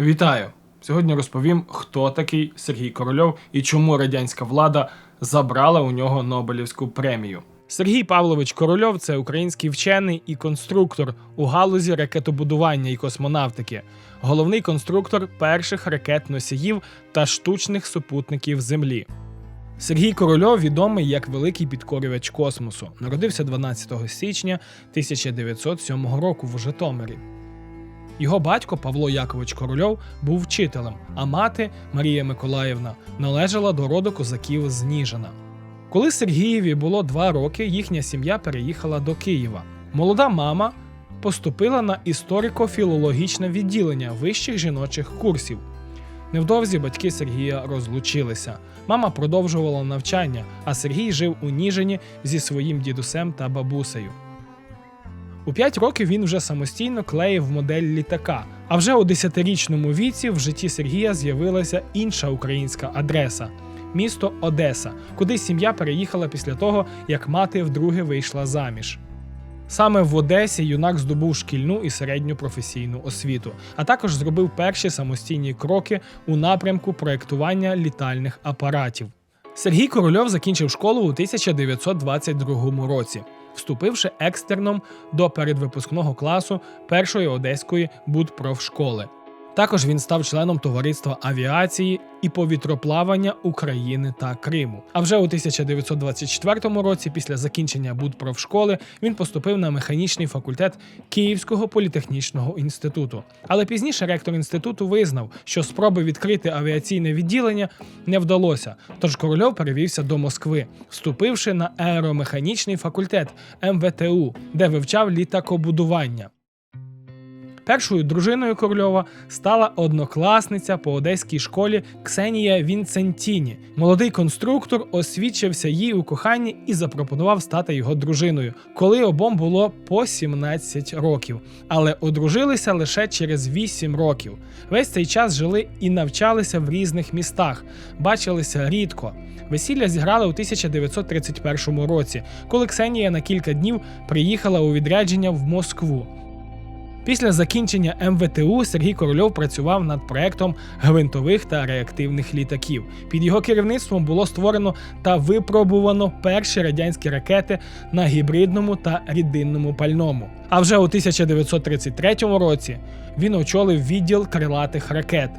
Вітаю! Сьогодні розповім, хто такий Сергій Корольов і чому радянська влада забрала у нього Нобелівську премію. Сергій Павлович Корольов це український вчений і конструктор у галузі ракетобудування і космонавтики, головний конструктор перших ракет-носіїв та штучних супутників Землі. Сергій Корольов відомий як великий підкорювач космосу. Народився 12 січня 1907 року в Житомирі. Його батько Павло Якович Корольов був вчителем, а мати Марія Миколаївна належала до роду козаків з Ніжина. Коли Сергієві було два роки, їхня сім'я переїхала до Києва. Молода мама поступила на історико-філологічне відділення вищих жіночих курсів. Невдовзі батьки Сергія розлучилися. Мама продовжувала навчання, а Сергій жив у Ніжині зі своїм дідусем та бабусею. У 5 років він вже самостійно клеїв модель літака. А вже у 10-річному віці в житті Сергія з'явилася інша українська адреса місто Одеса, куди сім'я переїхала після того, як мати вдруге вийшла заміж. Саме в Одесі юнак здобув шкільну і середню професійну освіту, а також зробив перші самостійні кроки у напрямку проєктування літальних апаратів. Сергій Корольов закінчив школу у 1922 році, вступивши екстерном до передвипускного класу першої одеської будпрофшколи. Також він став членом товариства авіації і повітроплавання України та Криму. А вже у 1924 році, після закінчення будпрофшколи, він поступив на механічний факультет Київського політехнічного інституту. Але пізніше ректор інституту визнав, що спроби відкрити авіаційне відділення не вдалося. Тож Корольов перевівся до Москви, вступивши на аеромеханічний факультет МВТУ, де вивчав літакобудування. Першою дружиною Корольова стала однокласниця по одеській школі Ксенія Вінцентіні. Молодий конструктор освідчився їй у коханні і запропонував стати його дружиною, коли обом було по 17 років. Але одружилися лише через 8 років. Весь цей час жили і навчалися в різних містах, бачилися рідко. Весілля зіграли у 1931 році, коли Ксенія на кілька днів приїхала у відрядження в Москву. Після закінчення МВТУ Сергій Корольов працював над проектом гвинтових та реактивних літаків. Під його керівництвом було створено та випробувано перші радянські ракети на гібридному та рідинному пальному. А вже у 1933 році він очолив відділ крилатих ракет.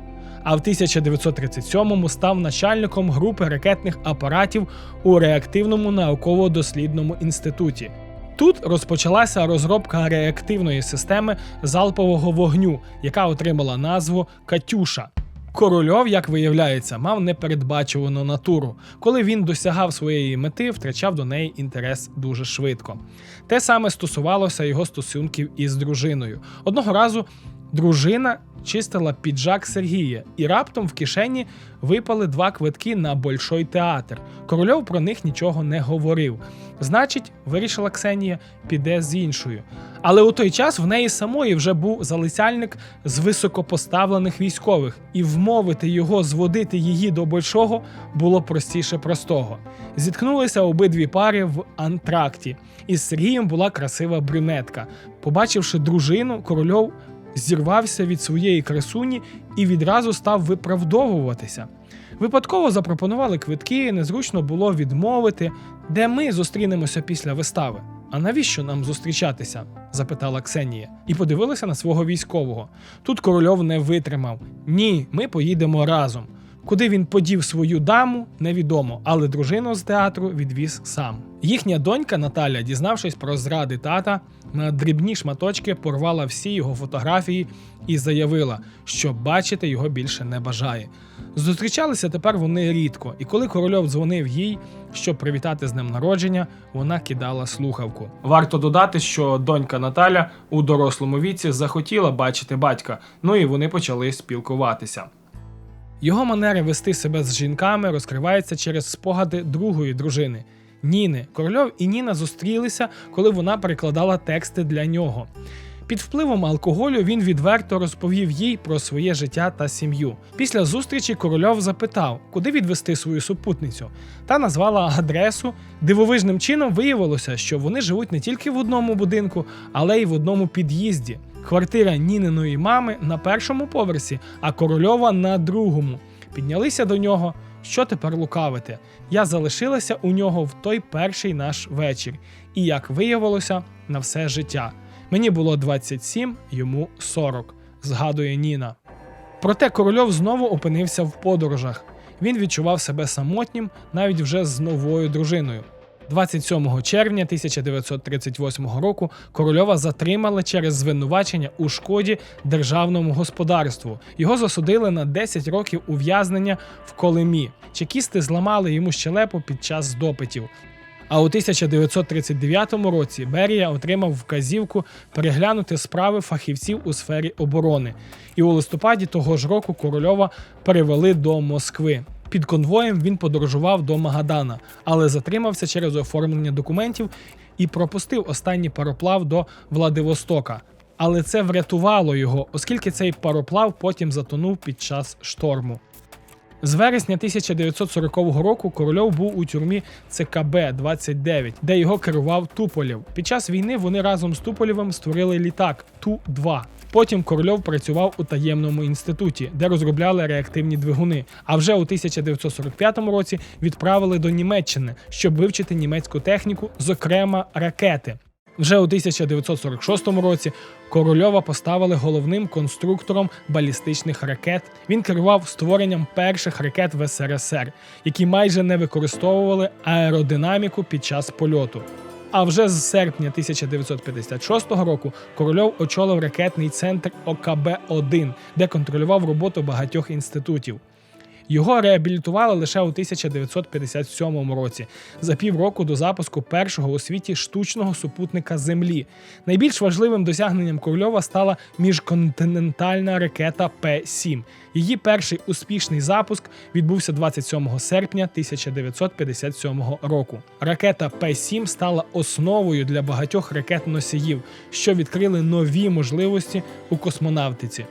А в 1937-му став начальником групи ракетних апаратів у реактивному науково-дослідному інституті. Тут розпочалася розробка реактивної системи залпового вогню, яка отримала назву Катюша. Корольов, як виявляється, мав непередбачувану натуру. Коли він досягав своєї мети, втрачав до неї інтерес дуже швидко. Те саме стосувалося його стосунків із дружиною. Одного разу дружина чистила піджак Сергія, і раптом в кишені випали два квитки на Большой театр. Корольов про них нічого не говорив. Значить, вирішила Ксенія, піде з іншою. Але у той час в неї самої вже був залицяльник з високопоставлених військових, і вмовити його зводити її до большого було простіше простого. Зіткнулися обидві пари в антракті, і з Сергієм була красива брюнетка. Побачивши дружину, корольов зірвався від своєї красуні і відразу став виправдовуватися. Випадково запропонували квитки, незручно було відмовити, де ми зустрінемося після вистави. А навіщо нам зустрічатися? запитала Ксенія, і подивилася на свого військового. Тут корольов не витримав. Ні, ми поїдемо разом. Куди він подів свою даму, невідомо, але дружину з театру відвіз сам. Їхня донька Наталя, дізнавшись про зради тата, на дрібні шматочки порвала всі його фотографії і заявила, що бачити його більше не бажає. Зустрічалися тепер вони рідко, і коли корольов дзвонив їй, щоб привітати з днем народження, вона кидала слухавку. Варто додати, що донька Наталя у дорослому віці захотіла бачити батька, ну і вони почали спілкуватися. Його манери вести себе з жінками розкриваються через спогади другої дружини Ніни. Корольов і Ніна зустрілися, коли вона перекладала тексти для нього. Під впливом алкоголю він відверто розповів їй про своє життя та сім'ю. Після зустрічі корольов запитав, куди відвести свою супутницю, та назвала адресу. Дивовижним чином виявилося, що вони живуть не тільки в одному будинку, але й в одному під'їзді. Квартира Ніниної мами на першому поверсі, а корольова на другому. Піднялися до нього. Що тепер лукавити? Я залишилася у нього в той перший наш вечір, і як виявилося, на все життя. Мені було 27, йому 40, згадує Ніна. Проте корольов знову опинився в подорожах. Він відчував себе самотнім навіть вже з новою дружиною. 27 червня 1938 року корольова затримали через звинувачення у шкоді державному господарству. Його засудили на 10 років ув'язнення в Колимі. Чекісти зламали йому щелепу під час допитів. А у 1939 році Берія отримав вказівку переглянути справи фахівців у сфері оборони. І у листопаді того ж року Корольова перевели до Москви. Під конвоєм він подорожував до Магадана, але затримався через оформлення документів і пропустив останній пароплав до Владивостока. Але це врятувало його, оскільки цей пароплав потім затонув під час шторму. З вересня 1940 року Корольов був у тюрмі ЦКБ 29, де його керував Туполєв. Під час війни вони разом з Туполєвим створили літак Ту-2. Потім Корольов працював у таємному інституті, де розробляли реактивні двигуни. А вже у 1945 році відправили до Німеччини, щоб вивчити німецьку техніку, зокрема ракети. Вже у 1946 році Корольова поставили головним конструктором балістичних ракет. Він керував створенням перших ракет в СРСР, які майже не використовували аеродинаміку під час польоту. А вже з серпня 1956 року Корольов очолив ракетний центр ОКБ-1, де контролював роботу багатьох інститутів. Його реабілітували лише у 1957 році, за півроку до запуску першого у світі штучного супутника Землі. Найбільш важливим досягненням Корольова стала міжконтинентальна ракета П-7. Її перший успішний запуск відбувся 27 серпня 1957 року. Ракета П-7 стала основою для багатьох ракет-носіїв, що відкрили нові можливості у космонавтиці.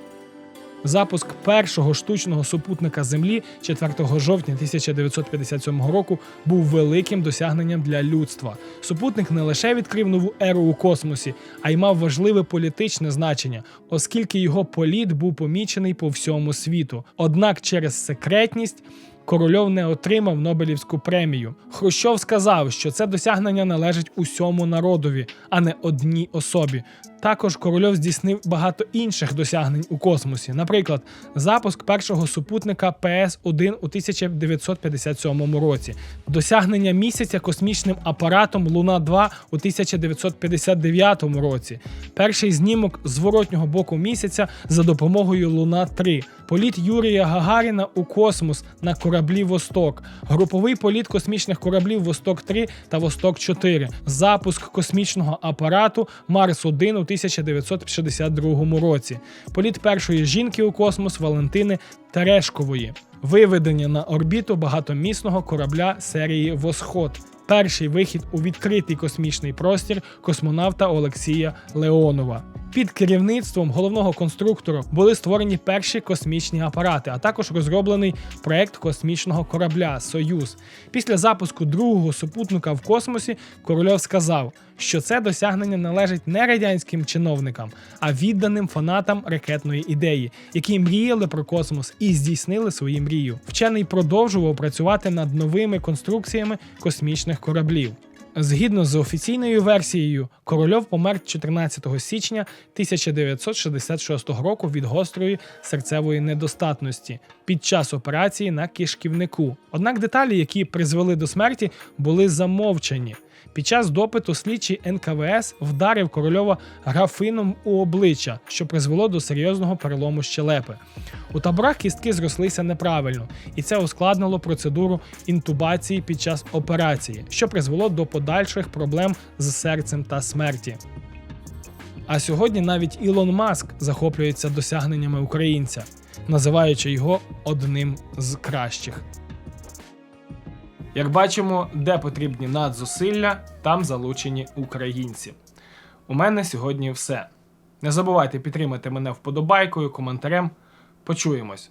Запуск першого штучного супутника Землі 4 жовтня 1957 року був великим досягненням для людства. Супутник не лише відкрив нову еру у космосі, а й мав важливе політичне значення, оскільки його політ був помічений по всьому світу. Однак через секретність. Корольов не отримав Нобелівську премію. Хрущов сказав, що це досягнення належить усьому народові, а не одній особі. Також Корольов здійснив багато інших досягнень у космосі, наприклад, запуск першого супутника ПС-1 у 1957 році, досягнення місяця космічним апаратом Луна 2 у 1959 році, перший знімок зворотнього боку місяця за допомогою Луна 3, політ Юрія Гагаріна у космос на кораблі Восток, груповий політ космічних кораблів Восток 3 та Восток 4, запуск космічного апарату Марс 1 у 1962 році, політ першої жінки у космос Валентини Терешкової, виведення на орбіту багатомісного корабля серії Восход. Перший вихід у відкритий космічний простір космонавта Олексія Леонова. Під керівництвом головного конструктора були створені перші космічні апарати, а також розроблений проект космічного корабля Союз. Після запуску другого супутника в космосі Корольов сказав, що це досягнення належить не радянським чиновникам, а відданим фанатам ракетної ідеї, які мріяли про космос і здійснили свою мрію. Вчений продовжував працювати над новими конструкціями космічних кораблів. Згідно з офіційною версією, Корольов помер 14 січня 1966 року від гострої серцевої недостатності під час операції на кишківнику. Однак деталі, які призвели до смерті, були замовчані. Під час допиту слідчий НКВС вдарив Корольова графином у обличчя, що призвело до серйозного перелому щелепи. У таборах кістки зрослися неправильно, і це ускладнило процедуру інтубації під час операції, що призвело до подальших проблем з серцем та смерті. А сьогодні навіть Ілон Маск захоплюється досягненнями українця, називаючи його одним з кращих. Як бачимо, де потрібні надзусилля, там залучені українці. У мене сьогодні все. Не забувайте підтримати мене вподобайкою, коментарем. Почуємось.